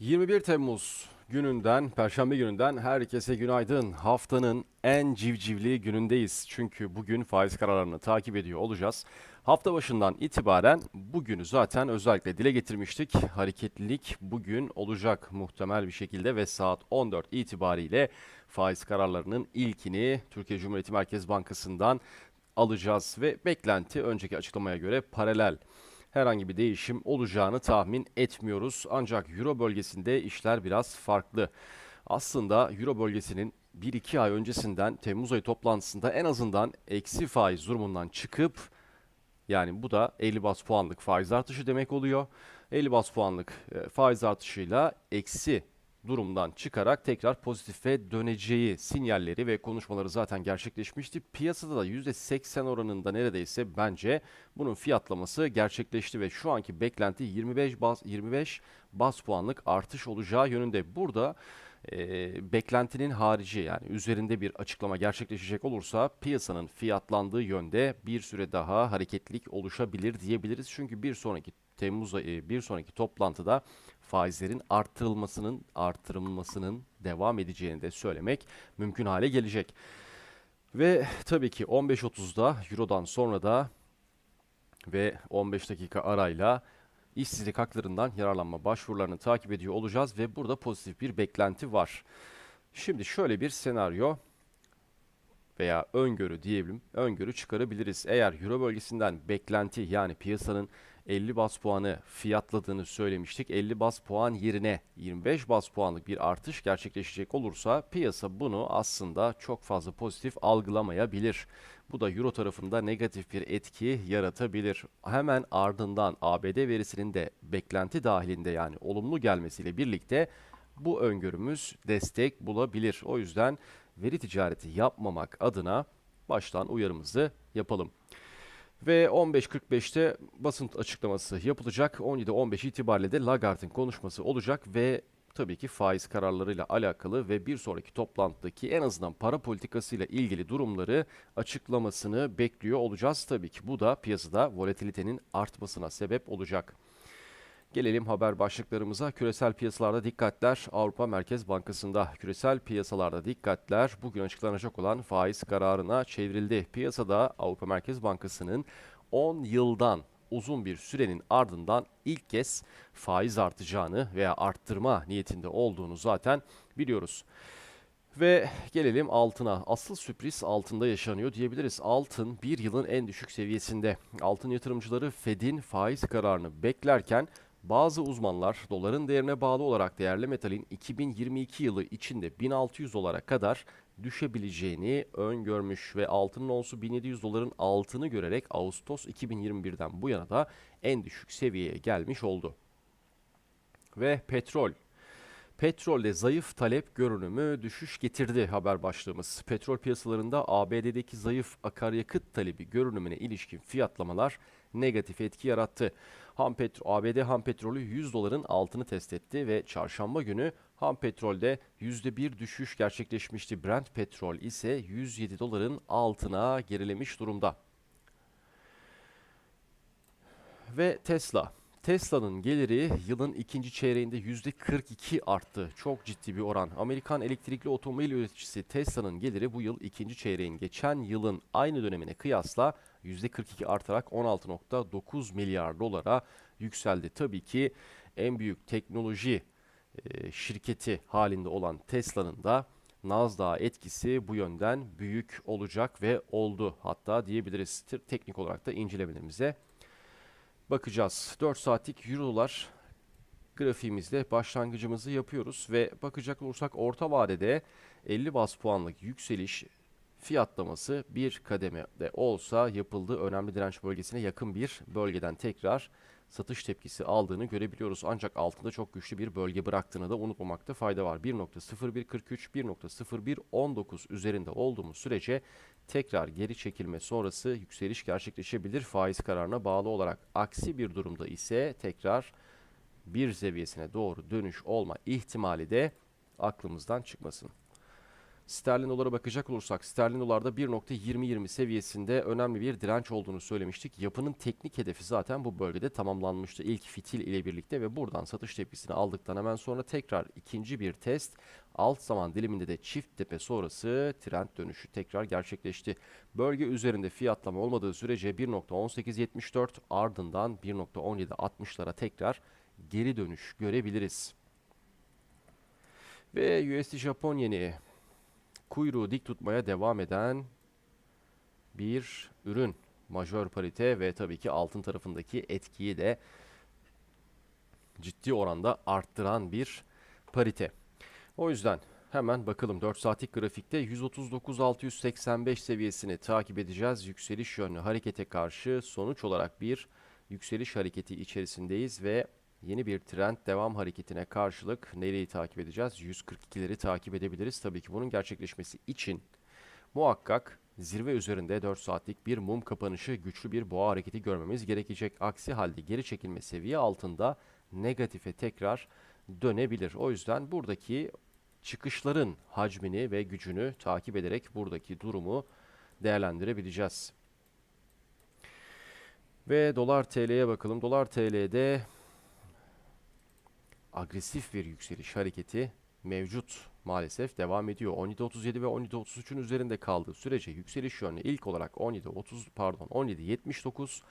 21 Temmuz gününden, Perşembe gününden herkese günaydın. Haftanın en civcivli günündeyiz. Çünkü bugün faiz kararlarını takip ediyor olacağız. Hafta başından itibaren bugünü zaten özellikle dile getirmiştik. Hareketlilik bugün olacak muhtemel bir şekilde ve saat 14 itibariyle faiz kararlarının ilkini Türkiye Cumhuriyeti Merkez Bankası'ndan alacağız ve beklenti önceki açıklamaya göre paralel herhangi bir değişim olacağını tahmin etmiyoruz. Ancak Euro bölgesinde işler biraz farklı. Aslında Euro bölgesinin 1-2 ay öncesinden Temmuz ayı toplantısında en azından eksi faiz durumundan çıkıp yani bu da 50 bas puanlık faiz artışı demek oluyor. 50 bas puanlık e, faiz artışıyla eksi durumdan çıkarak tekrar pozitife döneceği sinyalleri ve konuşmaları zaten gerçekleşmişti. Piyasada da %80 oranında neredeyse bence bunun fiyatlaması gerçekleşti ve şu anki beklenti 25 bas 25 bas puanlık artış olacağı yönünde. Burada e, beklentinin harici yani üzerinde bir açıklama gerçekleşecek olursa piyasanın fiyatlandığı yönde bir süre daha hareketlilik oluşabilir diyebiliriz. Çünkü bir sonraki Temmuz ayı bir sonraki toplantıda faizlerin arttırılmasının artırılmasının devam edeceğini de söylemek mümkün hale gelecek. Ve tabii ki 15.30'da Euro'dan sonra da ve 15 dakika arayla işsizlik haklarından yararlanma başvurularını takip ediyor olacağız ve burada pozitif bir beklenti var. Şimdi şöyle bir senaryo veya öngörü diyebilirim. Öngörü çıkarabiliriz. Eğer Euro bölgesinden beklenti yani piyasanın 50 bas puanı fiyatladığını söylemiştik. 50 bas puan yerine 25 bas puanlık bir artış gerçekleşecek olursa piyasa bunu aslında çok fazla pozitif algılamayabilir. Bu da Euro tarafında negatif bir etki yaratabilir. Hemen ardından ABD verisinin de beklenti dahilinde yani olumlu gelmesiyle birlikte bu öngörümüz destek bulabilir. O yüzden veri ticareti yapmamak adına baştan uyarımızı yapalım. Ve 15.45'te basın açıklaması yapılacak. 17.15 itibariyle de Lagarde'ın konuşması olacak ve tabii ki faiz kararlarıyla alakalı ve bir sonraki toplantıdaki en azından para politikasıyla ilgili durumları açıklamasını bekliyor olacağız. Tabii ki bu da piyasada volatilitenin artmasına sebep olacak. Gelelim haber başlıklarımıza. Küresel piyasalarda dikkatler Avrupa Merkez Bankası'nda. Küresel piyasalarda dikkatler bugün açıklanacak olan faiz kararına çevrildi. Piyasada Avrupa Merkez Bankası'nın 10 yıldan uzun bir sürenin ardından ilk kez faiz artacağını veya arttırma niyetinde olduğunu zaten biliyoruz. Ve gelelim altına. Asıl sürpriz altında yaşanıyor diyebiliriz. Altın bir yılın en düşük seviyesinde. Altın yatırımcıları Fed'in faiz kararını beklerken bazı uzmanlar doların değerine bağlı olarak değerli metalin 2022 yılı içinde 1600 dolara kadar düşebileceğini öngörmüş ve altının onsu 1700 doların altını görerek Ağustos 2021'den bu yana da en düşük seviyeye gelmiş oldu. Ve petrol Petrolde zayıf talep görünümü düşüş getirdi haber başlığımız. Petrol piyasalarında ABD'deki zayıf akaryakıt talebi görünümüne ilişkin fiyatlamalar negatif etki yarattı. Ham petro ABD ham petrolü 100 doların altını test etti ve çarşamba günü ham petrolde %1 düşüş gerçekleşmişti. Brent petrol ise 107 doların altına gerilemiş durumda. Ve Tesla Tesla'nın geliri yılın ikinci çeyreğinde %42 arttı. Çok ciddi bir oran. Amerikan elektrikli otomobil üreticisi Tesla'nın geliri bu yıl ikinci çeyreğin geçen yılın aynı dönemine kıyasla %42 artarak 16.9 milyar dolara yükseldi. Tabii ki en büyük teknoloji e, şirketi halinde olan Tesla'nın da Nasdaq etkisi bu yönden büyük olacak ve oldu. Hatta diyebiliriz teknik olarak da incelemelerimize bakacağız. 4 saatlik Euro'lar grafiğimizde başlangıcımızı yapıyoruz ve bakacak olursak orta vadede 50 bas puanlık yükseliş fiyatlaması bir kademede olsa yapıldığı önemli direnç bölgesine yakın bir bölgeden tekrar satış tepkisi aldığını görebiliyoruz. Ancak altında çok güçlü bir bölge bıraktığını da unutmamakta fayda var. 1.0143, 1.0119 üzerinde olduğumuz sürece tekrar geri çekilme sonrası yükseliş gerçekleşebilir faiz kararına bağlı olarak. Aksi bir durumda ise tekrar bir seviyesine doğru dönüş olma ihtimali de aklımızdan çıkmasın. Sterlin dolara bakacak olursak sterlin dolarda 1.2020 seviyesinde önemli bir direnç olduğunu söylemiştik. Yapının teknik hedefi zaten bu bölgede tamamlanmıştı ilk fitil ile birlikte ve buradan satış tepkisini aldıktan hemen sonra tekrar ikinci bir test alt zaman diliminde de çift tepe sonrası trend dönüşü tekrar gerçekleşti. Bölge üzerinde fiyatlama olmadığı sürece 1.1874 ardından 1.1760'lara tekrar geri dönüş görebiliriz. Ve USD Japon yeni kuyruğu dik tutmaya devam eden bir ürün. Majör parite ve tabii ki altın tarafındaki etkiyi de ciddi oranda arttıran bir parite. O yüzden hemen bakalım 4 saatlik grafikte 139.685 seviyesini takip edeceğiz. Yükseliş yönlü harekete karşı sonuç olarak bir yükseliş hareketi içerisindeyiz ve Yeni bir trend devam hareketine karşılık nereyi takip edeceğiz? 142'leri takip edebiliriz. Tabii ki bunun gerçekleşmesi için muhakkak zirve üzerinde 4 saatlik bir mum kapanışı güçlü bir boğa hareketi görmemiz gerekecek. Aksi halde geri çekilme seviye altında negatife tekrar dönebilir. O yüzden buradaki çıkışların hacmini ve gücünü takip ederek buradaki durumu değerlendirebileceğiz. Ve dolar TL'ye bakalım. Dolar TL'de agresif bir yükseliş hareketi mevcut maalesef devam ediyor. 17.37 ve 17.33'ün üzerinde kaldığı sürece yükseliş yönlü ilk olarak 17.30 pardon 17.79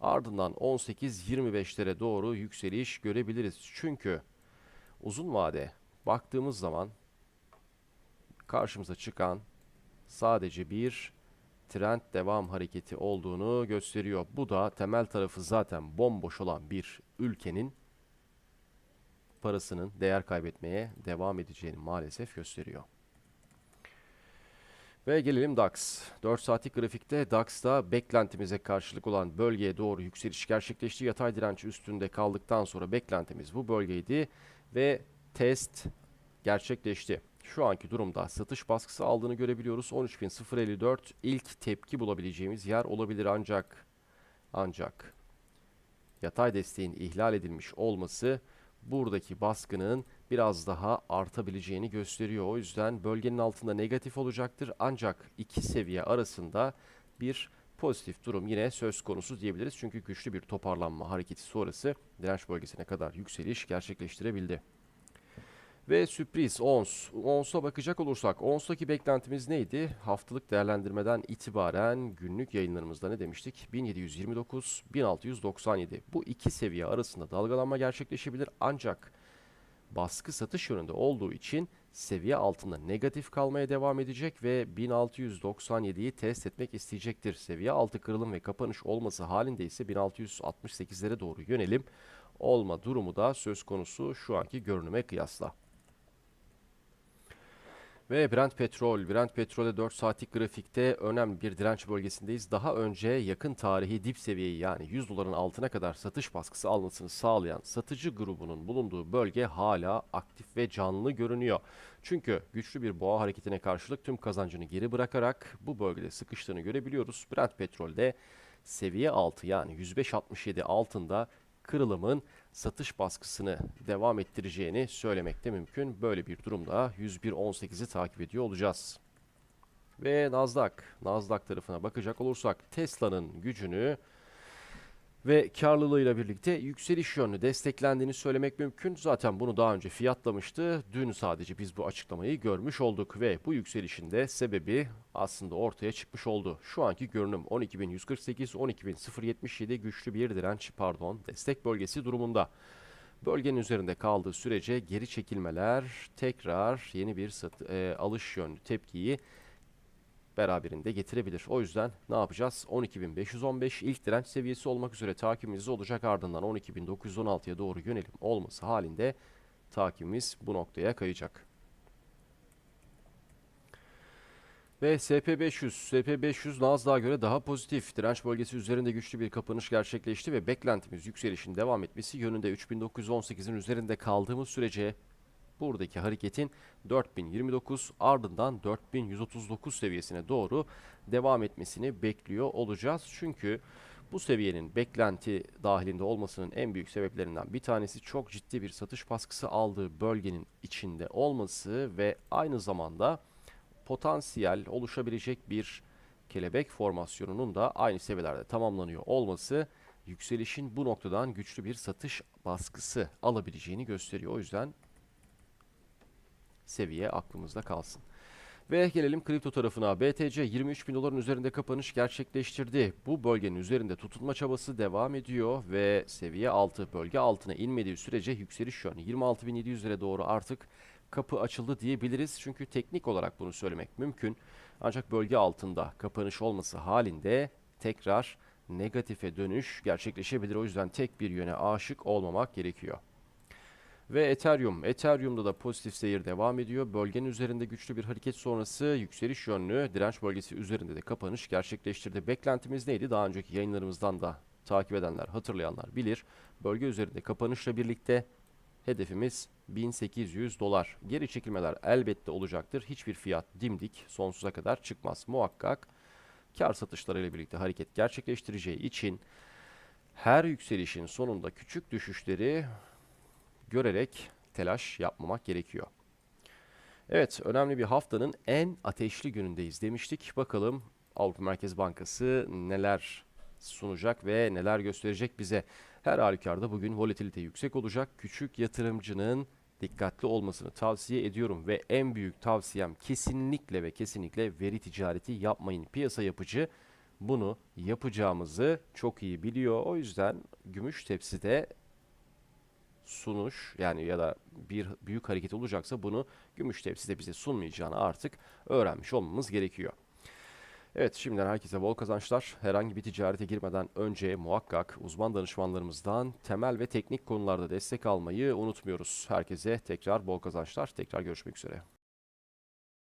ardından 18.25'lere doğru yükseliş görebiliriz. Çünkü uzun vade baktığımız zaman karşımıza çıkan sadece bir trend devam hareketi olduğunu gösteriyor. Bu da temel tarafı zaten bomboş olan bir ülkenin parasının değer kaybetmeye devam edeceğini maalesef gösteriyor. Ve gelelim DAX. 4 saatlik grafikte DAX'ta beklentimize karşılık olan bölgeye doğru yükseliş gerçekleşti. Yatay direnç üstünde kaldıktan sonra beklentimiz bu bölgeydi ve test gerçekleşti. Şu anki durumda satış baskısı aldığını görebiliyoruz. 13.054 ilk tepki bulabileceğimiz yer olabilir ancak ancak yatay desteğin ihlal edilmiş olması buradaki baskının biraz daha artabileceğini gösteriyor. O yüzden bölgenin altında negatif olacaktır. Ancak iki seviye arasında bir pozitif durum yine söz konusu diyebiliriz. Çünkü güçlü bir toparlanma hareketi sonrası direnç bölgesine kadar yükseliş gerçekleştirebildi. Ve sürpriz ONS. ONS'a bakacak olursak ONS'taki beklentimiz neydi? Haftalık değerlendirmeden itibaren günlük yayınlarımızda ne demiştik? 1729, 1697. Bu iki seviye arasında dalgalanma gerçekleşebilir ancak baskı satış yönünde olduğu için seviye altında negatif kalmaya devam edecek ve 1697'yi test etmek isteyecektir. Seviye altı kırılım ve kapanış olması halinde ise 1668'lere doğru yönelim olma durumu da söz konusu şu anki görünüme kıyasla. Ve Brent Petrol, Brent Petrol'e 4 saatlik grafikte önemli bir direnç bölgesindeyiz. Daha önce yakın tarihi dip seviyeyi yani 100 doların altına kadar satış baskısı almasını sağlayan satıcı grubunun bulunduğu bölge hala aktif ve canlı görünüyor. Çünkü güçlü bir boğa hareketine karşılık tüm kazancını geri bırakarak bu bölgede sıkıştığını görebiliyoruz. Brent Petrol'de seviye altı yani 105.67 altında kırılımın satış baskısını devam ettireceğini söylemekte mümkün. Böyle bir durumda 101.18'i takip ediyor olacağız. Ve Nasdaq, Nasdaq tarafına bakacak olursak Tesla'nın gücünü ve karlılığıyla birlikte yükseliş yönlü desteklendiğini söylemek mümkün. Zaten bunu daha önce fiyatlamıştı. Dün sadece biz bu açıklamayı görmüş olduk ve bu yükselişin de sebebi aslında ortaya çıkmış oldu. Şu anki görünüm 12.148, 12.077 güçlü bir direnç pardon destek bölgesi durumunda. Bölgenin üzerinde kaldığı sürece geri çekilmeler tekrar yeni bir satı, e, alış yönlü tepkiyi beraberinde getirebilir. O yüzden ne yapacağız? 12.515 ilk direnç seviyesi olmak üzere takibimiz olacak. Ardından 12.916'ya doğru yönelim olması halinde takibimiz bu noktaya kayacak. Ve SP500, SP500 Nasdaq'a göre daha pozitif. Direnç bölgesi üzerinde güçlü bir kapanış gerçekleşti ve beklentimiz yükselişin devam etmesi yönünde 3918'in üzerinde kaldığımız sürece buradaki hareketin 4029 ardından 4139 seviyesine doğru devam etmesini bekliyor olacağız. Çünkü bu seviyenin beklenti dahilinde olmasının en büyük sebeplerinden bir tanesi çok ciddi bir satış baskısı aldığı bölgenin içinde olması ve aynı zamanda potansiyel oluşabilecek bir kelebek formasyonunun da aynı seviyelerde tamamlanıyor olması yükselişin bu noktadan güçlü bir satış baskısı alabileceğini gösteriyor. O yüzden seviye aklımızda kalsın. Ve gelelim kripto tarafına. BTC 23 bin doların üzerinde kapanış gerçekleştirdi. Bu bölgenin üzerinde tutunma çabası devam ediyor ve seviye altı bölge altına inmediği sürece yükseliş yönü 26.700'lere doğru artık kapı açıldı diyebiliriz. Çünkü teknik olarak bunu söylemek mümkün. Ancak bölge altında kapanış olması halinde tekrar negatife dönüş gerçekleşebilir. O yüzden tek bir yöne aşık olmamak gerekiyor. Ve Ethereum. Ethereum'da da pozitif seyir devam ediyor. Bölgenin üzerinde güçlü bir hareket sonrası yükseliş yönlü direnç bölgesi üzerinde de kapanış gerçekleştirdi. Beklentimiz neydi? Daha önceki yayınlarımızdan da takip edenler, hatırlayanlar bilir. Bölge üzerinde kapanışla birlikte hedefimiz 1800 dolar. Geri çekilmeler elbette olacaktır. Hiçbir fiyat dimdik sonsuza kadar çıkmaz. Muhakkak kar satışlarıyla birlikte hareket gerçekleştireceği için her yükselişin sonunda küçük düşüşleri görerek telaş yapmamak gerekiyor. Evet, önemli bir haftanın en ateşli günündeyiz demiştik. Bakalım Avrupa Merkez Bankası neler sunacak ve neler gösterecek bize. Her halükarda bugün volatilite yüksek olacak. Küçük yatırımcının dikkatli olmasını tavsiye ediyorum ve en büyük tavsiyem kesinlikle ve kesinlikle veri ticareti yapmayın. Piyasa yapıcı bunu yapacağımızı çok iyi biliyor. O yüzden gümüş tepside sunuş yani ya da bir büyük hareket olacaksa bunu gümüş tepside bize sunmayacağını artık öğrenmiş olmamız gerekiyor. Evet şimdiden herkese bol kazançlar. Herhangi bir ticarete girmeden önce muhakkak uzman danışmanlarımızdan temel ve teknik konularda destek almayı unutmuyoruz. Herkese tekrar bol kazançlar. Tekrar görüşmek üzere.